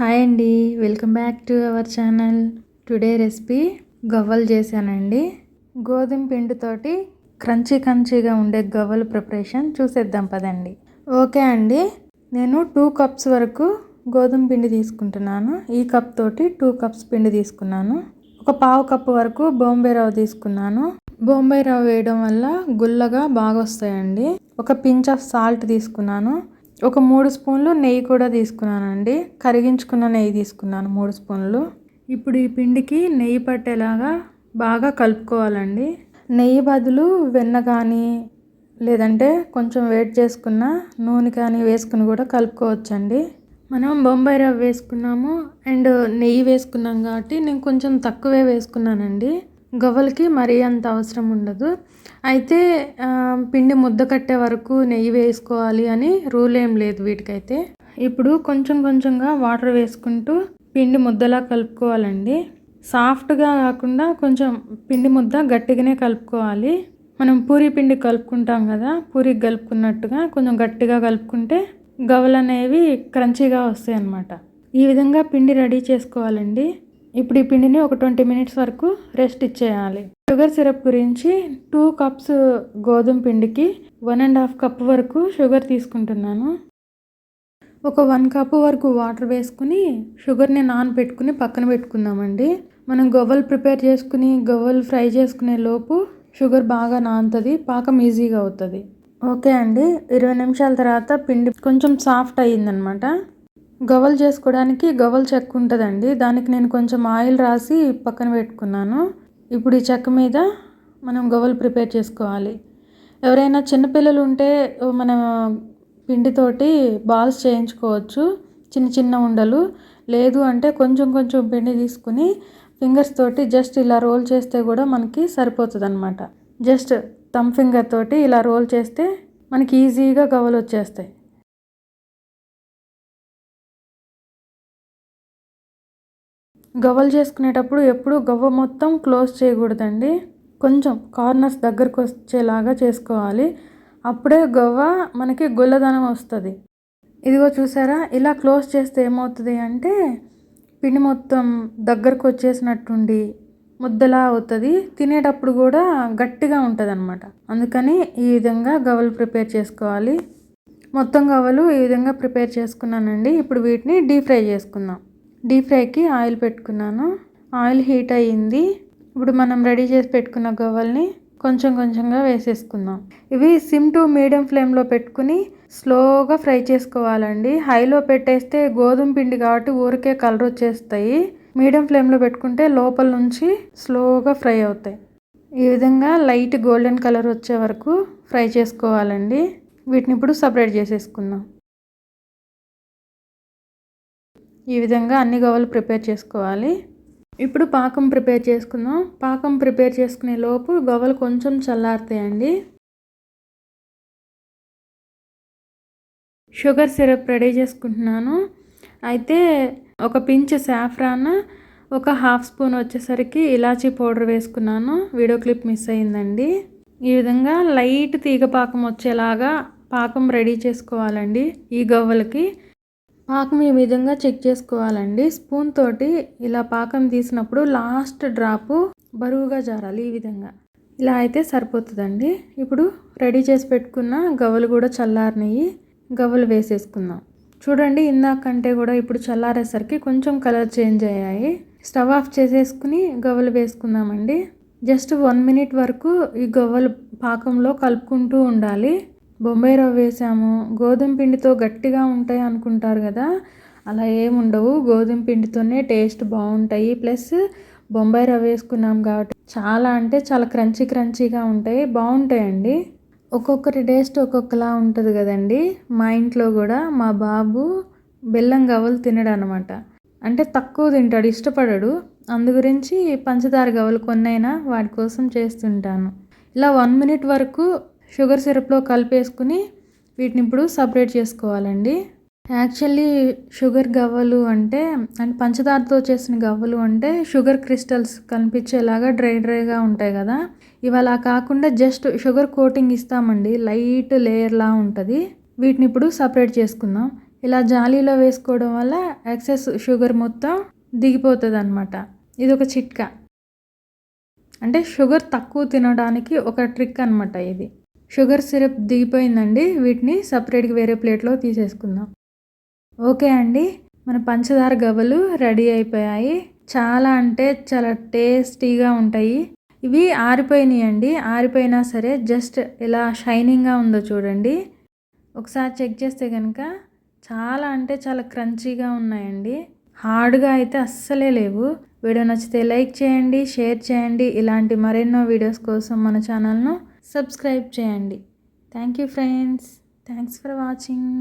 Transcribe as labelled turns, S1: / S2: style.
S1: Hi అండి. Welcome back to our channel. Today recipe గవ్వలు చేశానండి. గోధుమ పిండితోటి క్రంచీ క్రంచీగా ఉండే గవ్వలు ప్రిపరేషన్ చూసేద్దాం పదండి. ఓకే అండి. నేను టూ కప్స్ వరకు గోధుమ పిండి తీసుకుంటున్నాను. ఈ కప్ తోటి టూ కప్స్ పిండి తీసుకున్నాను. ఒక పావు కప్పు వరకు బొంబే రవ్వ తీసుకున్నాను. బొంబే రవ్వ వేయడం వల్ల గుల్లగా బాగా వస్తాయండి ఒక పించ్ ఆఫ్ సాల్ట్ తీసుకున్నాను. ఒక మూడు స్పూన్లు నెయ్యి కూడా తీసుకున్నానండి. కరిగించుకున్న నెయ్యి తీసుకున్నాను మూడు స్పూన్లు. ఇప్పుడు ఈ పిండికి నెయ్యి పట్టేలాగా బాగా కలుపుకోవాలండి. నెయ్యి బదులు వెన్న కానీ లేదంటే కొంచెం వెయిట్ చేసుకున్న నూనె కానీ వేసుకుని కూడా కలుపుకోవచ్చండి. మనం బొంబాయి రవ్వ వేసుకున్నాము అండ్ నెయ్యి వేసుకున్నాం కాబట్టి నేను కొంచెం తక్కువే వేసుకున్నానండి. గవ్వలకి మరీ అంత అవసరం ఉండదు. అయితే పిండి ముద్ద కట్టే వరకు నెయ్యి వేసుకోవాలి అని రూల్ ఏం లేదు వీటికైతే. ఇప్పుడు కొంచెం కొంచెంగా వాటర్ వేసుకుంటూ పిండి ముద్దలా కలుపుకోవాలండి. సాఫ్ట్గా కాకుండా కొంచెం పిండి ముద్ద గట్టిగానే కలుపుకోవాలి. మనం పూరి పిండి కలుపుకుంటాం కదా పూరికి కలుపుకున్నట్టుగా కొంచెం గట్టిగా కలుపుకుంటే గవ్వలు అనేవి క్రంచీగా వస్తాయి అన్నమాట ఈ విధంగా పిండి రెడీ చేసుకోవాలండి. ఇప్పుడు ఈ పిండిని ఒక ట్వంటీ మినిట్స్ వరకు రెస్ట్ ఇచ్చేయాలి. షుగర్ సిరప్ గురించి టూ కప్స్ గోధుమ పిండికి వన్ అండ్ హాఫ్ కప్ వరకు షుగర్ తీసుకుంటున్నాను. ఒక వన్ కప్ వరకు వాటర్ వేసుకుని షుగర్ని నానబెట్టుకుని పక్కన పెట్టుకుందామండి. మనం గవ్వలు ప్రిపేర్ చేసుకుని గవ్వలు ఫ్రై చేసుకునే లోపు షుగర్ బాగా నానుతుంది పాకం ఈజీగా అవుతుంది. ఓకే అండి. ఇరవై నిమిషాల తర్వాత పిండి కొంచెం సాఫ్ట్ అయ్యిందనమాట. గవ్వలు చేసుకోవడానికి గవల్ చెక్క ఉంటుందండి. దానికి నేను కొంచెం ఆయిల్ రాసి పక్కన పెట్టుకున్నాను. ఇప్పుడు ఈ చెక్క మీద మనం గవ్వలు ప్రిపేర్ చేసుకోవాలి. ఎవరైనా చిన్నపిల్లలు ఉంటే మన పిండితోటి బాల్స్ చేయించుకోవచ్చు. చిన్న చిన్న ఉండలు. లేదు అంటే కొంచెం కొంచెం పిండి తీసుకుని ఫింగర్స్ తోటి జస్ట్ ఇలా రోల్ చేస్తే కూడా మనకి సరిపోతుంది అనమాట జస్ట్ థమ్ ఫింగర్ తోటి ఇలా రోల్ చేస్తే మనకి ఈజీగా గవలు వచ్చేస్తాయి. గవ్వలు చేసుకునేటప్పుడు ఎప్పుడు గవ్వ మొత్తం క్లోజ్ చేయకూడదండి. కొంచెం కార్నర్స్ దగ్గరకు వచ్చేలాగా చేసుకోవాలి. అప్పుడే గవ్వ మనకి గొల్లదనం వస్తుంది. ఇదిగో చూసారా? ఇలా క్లోజ్ చేస్తే ఏమవుతుంది అంటే పిండి మొత్తం దగ్గరకు వచ్చేసినట్టుండి ముద్దలా అవుతుంది. తినేటప్పుడు కూడా గట్టిగా ఉంటుంది అనమాట అందుకని ఈ విధంగా గవ్వలు ప్రిపేర్ చేసుకోవాలి. మొత్తం గవ్వలు ఈ విధంగా ప్రిపేర్ చేసుకున్నానండి. ఇప్పుడు వీటిని డీప్ ఫ్రై చేసుకుందాం. డీప్ ఫ్రైకి ఆయిల్ పెట్టుకున్నాను. ఆయిల్ హీట్ అయ్యింది. ఇప్పుడు మనం రెడీ చేసి పెట్టుకున్న గవ్వల్ని కొంచెం కొంచెంగా వేసేసుకుందాం. ఇవి సిమ్ టు మీడియం ఫ్లేమ్లో పెట్టుకుని స్లోగా ఫ్రై చేసుకోవాలండి. హైలో పెట్టేస్తే గోధుమ పిండి కాబట్టి ఊరికే కలర్ వచ్చేస్తాయి. మీడియం ఫ్లేమ్లో పెట్టుకుంటే లోపల నుంచి స్లోగా ఫ్రై అవుతాయి. ఈ విధంగా లైట్ గోల్డెన్ కలర్ వచ్చే వరకు ఫ్రై చేసుకోవాలండి. వీటిని ఇప్పుడు సపరేట్ చేసేసుకుందాం. ఈ విధంగా అన్ని గవ్వలు ప్రిపేర్ చేసుకోవాలి. ఇప్పుడు పాకం ప్రిపేర్ చేసుకుందాం. పాకం ప్రిపేర్ చేసుకునే లోపు గవ్వలు కొంచెం చల్లారుతాయండి. షుగర్ సిరప్ రెడీ చేసుకుంటున్నాను. అయితే ఒక పించ్ సాఫ్రాన్ ఒక హాఫ్ స్పూన్ వచ్చేసరికి ఇలాచీ పౌడర్ వేసుకున్నాను. వీడియో క్లిప్ మిస్ అయిందండి. ఈ విధంగా లైట్ తీగ పాకం వచ్చేలాగా పాకం రెడీ చేసుకోవాలండి ఈ గవ్వలకి. పాకం ఈ విధంగా చెక్ చేసుకోవాలండి. స్పూన్ తోటి ఇలా పాకం తీసినప్పుడు లాస్ట్ డ్రాపు బరువుగా జారాలి ఈ విధంగా. ఇలా అయితే సరిపోతుందండి. ఇప్పుడు రెడీ చేసి పెట్టుకున్న గవ్వలు కూడా చల్లారినవి గవ్వలు వేసేసుకుందాం. చూడండి ఇందాకంటే కూడా ఇప్పుడు చల్లారేసరికి కొంచెం కలర్ చేంజ్ అయ్యాయి. స్టవ్ ఆఫ్ చేసేసుకుని గవ్వలు వేసుకుందామండి. జస్ట్ వన్ మినిట్ వరకు ఈ గవ్వలు పాకంలో కలుపుకుంటూ ఉండాలి. బొంబాయి రవ్వ వేసాము. గోధుమ పిండితో గట్టిగా ఉంటాయి అనుకుంటారు కదా అలా ఏముండవు గోధుమ పిండితోనే టేస్ట్ బాగుంటాయి. ప్లస్ బొంబాయి రవ్వ వేసుకున్నాం కాబట్టి చాలా అంటే చాలా క్రంచీ క్రంచీగా ఉంటాయి. బాగుంటాయండి. ఒక్కొక్కరి టేస్ట్ ఒక్కొక్కలా ఉంటుంది కదండి. మా ఇంట్లో కూడా మా బాబు బెల్లం గవ్వలు తినడు అనమాట అంటే తక్కువ తింటాడు ఇష్టపడడు. అందు గురించి పంచదార గవ్వలు కొన్నైనా వాటి కోసం చేస్తుంటాను. ఇలా వన్ మినిట్ వరకు షుగర్ సిరప్లో కలిపేసుకుని వీటిని ఇప్పుడు సపరేట్ చేసుకోవాలండి. యాక్చువల్లీ షుగర్ గవ్వలు అంటే అంటే పంచదారతో చేసిన గవ్వలు అంటే షుగర్ క్రిస్టల్స్ కనిపించేలాగా డ్రై డ్రైగా ఉంటాయి కదా. ఇవాళ కాకుండా జస్ట్ షుగర్ కోటింగ్ ఇస్తామండి. లైట్ లేయర్లా ఉంటుంది. వీటిని ఇప్పుడు సపరేట్ చేసుకుందాం. ఇలా జాలీలో వేసుకోవడం వల్ల ఎక్సెస్ షుగర్ మొత్తం దిగిపోతుంది అనమాట ఇది ఒక చిట్కా. అంటే షుగర్ తక్కువ తినడానికి ఒక ట్రిక్ అనమాట ఇది. షుగర్ సిరప్ దిగిపోయిందండి. వీటిని సపరేట్గా వేరే ప్లేట్లో తీసేసుకుందాం. ఓకే అండి. మన పంచదార గవ్వలు రెడీ అయిపోయాయి. చాలా అంటే చాలా టేస్టీగా ఉంటాయి. ఇవి ఆరిపోయినాయి అండి ఆరిపోయినా సరే జస్ట్ ఇలా షైనింగ్గా ఉందో చూడండి. ఒకసారి చెక్ చేస్తే కనుక చాలా అంటే చాలా క్రంచీగా ఉన్నాయండి. హార్డ్గా అయితే అస్సలే లేవు. వీడియో నచ్చితే లైక్ చేయండి షేర్ చేయండి. ఇలాంటి మరెన్నో వీడియోస్ కోసం మన ఛానల్ను సబ్స్క్రైబ్ చేయండి. Thank you friends thanks for watching